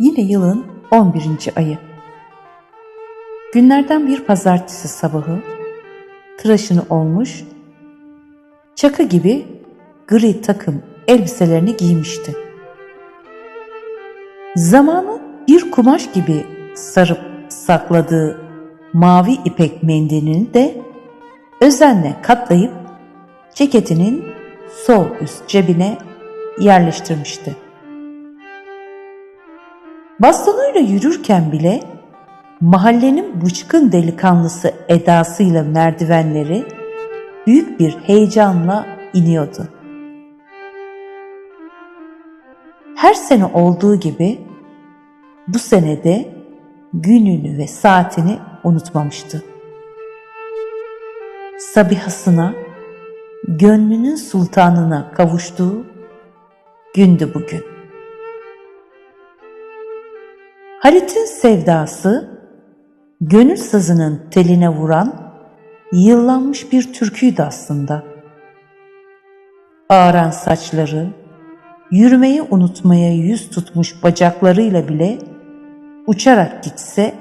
Yine yılın 11. ayı. Günlerden bir pazartesi sabahı tıraşını olmuş, çakı gibi gri takım elbiselerini giymişti. Zamanı bir kumaş gibi sarıp sakladığı mavi ipek mendilini de özenle katlayıp ceketinin sol üst cebine yerleştirmişti. Bastonuyla yürürken bile mahallenin bıçkın delikanlısı edasıyla merdivenleri büyük bir heyecanla iniyordu. Her sene olduğu gibi bu senede gününü ve saatini unutmamıştı. Sabihasına, gönlünün sultanına kavuştuğu gündü bugün. Halit'in sevdası, gönül sazının teline vuran, yıllanmış bir türküydü aslında. Ağaran saçları, yürümeyi unutmaya yüz tutmuş bacaklarıyla bile uçarak gitse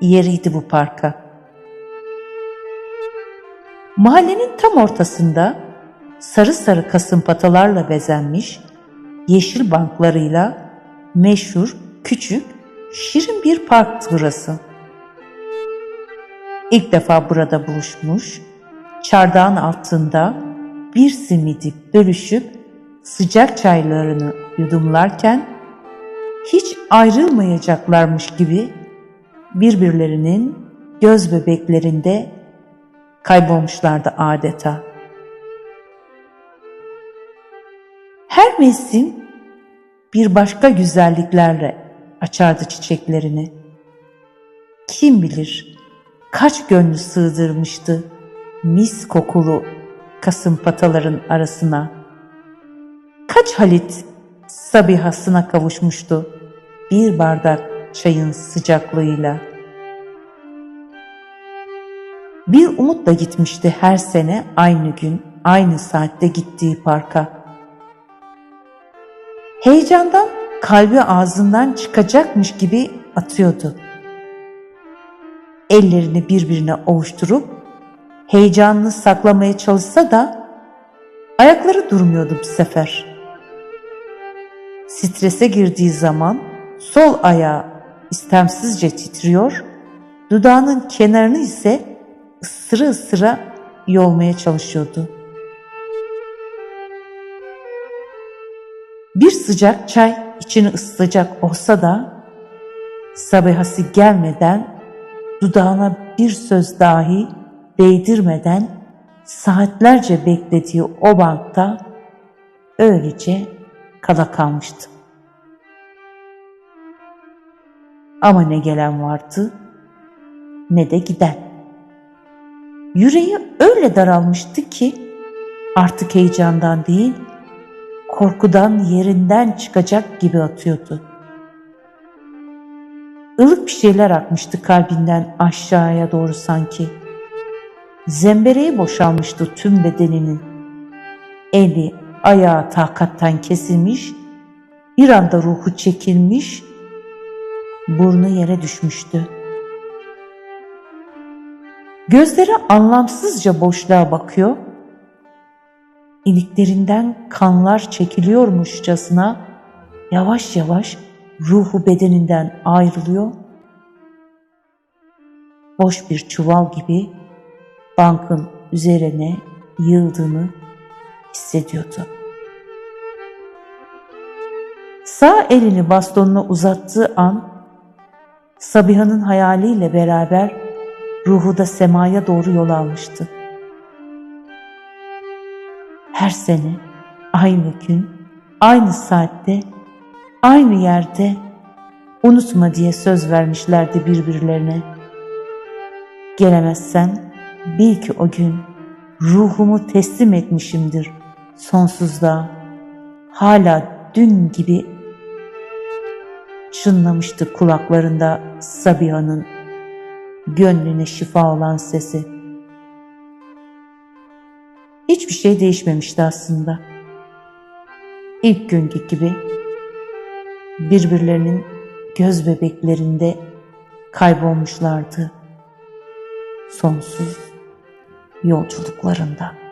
yeriydi bu parka. Mahallenin tam ortasında sarı sarı kasımpatalarla bezenmiş yeşil banklarıyla meşhur küçük şirin bir parktı burası. İlk defa burada buluşmuş, çardağın altında bir simidi bölüşüp sıcak çaylarını yudumlarken hiç ayrılmayacaklarmış gibi birbirlerinin göz bebeklerinde kaybolmuşlardı adeta. Her mevsim bir başka güzelliklerle açardı çiçeklerini. Kim bilir kaç gönlü sığdırmıştı mis kokulu kasımpataların arasına. Kaç Halit sabihasına kavuşmuştu bir bardak çayın sıcaklığıyla. Bir umutla gitmişti her sene aynı gün, aynı saatte gittiği parka. Heyecandan kalbi ağzından çıkacakmış gibi atıyordu. Ellerini birbirine ovuşturup heyecanını saklamaya çalışsa da ayakları durmuyordu bu sefer. Strese girdiği zaman sol ayağı istemsizce titriyor, dudağının kenarını ise ısıra ısıra yolmaya çalışıyordu. Bir sıcak çay içini ısıtacak olsa da sabihası gelmeden dudağına bir söz dahi değdirmeden saatlerce beklediği o bankta öylece kala kalmıştı. Ama ne gelen vardı ne de giden. Yüreği öyle daralmıştı ki artık heyecandan değil korkudan yerinden çıkacak gibi atıyordu. Ilık bir şeyler akmıştı kalbinden aşağıya doğru sanki. Zembereği boşalmıştı tüm bedeninin. Eli, ayağı takattan kesilmiş, bir anda ruhu çekilmiş, burnu yere düşmüştü. Gözleri anlamsızca boşluğa bakıyor, iliklerinden kanlar çekiliyormuşçasına yavaş yavaş ruhu bedeninden ayrılıyor. Boş bir çuval gibi bankın üzerine yığıldığını hissediyordu. Sağ elini bastonuna uzattığı an Sabiha'nın hayaliyle beraber ruhu da semaya doğru yol almıştı. Her sene aynı gün, aynı saatte, aynı yerde unutma diye söz vermişlerdi birbirlerine. Gelemezsen bil ki o gün ruhumu teslim etmişimdir sonsuzluğa. Hala dün gibi çınlamıştı kulaklarında Sabiha'nın gönlüne şifa olan sesi. Hiçbir şey değişmemişti aslında. İlk günkü gibi birbirlerinin göz bebeklerinde kaybolmuşlardı. Sonsuz yolculuklarında.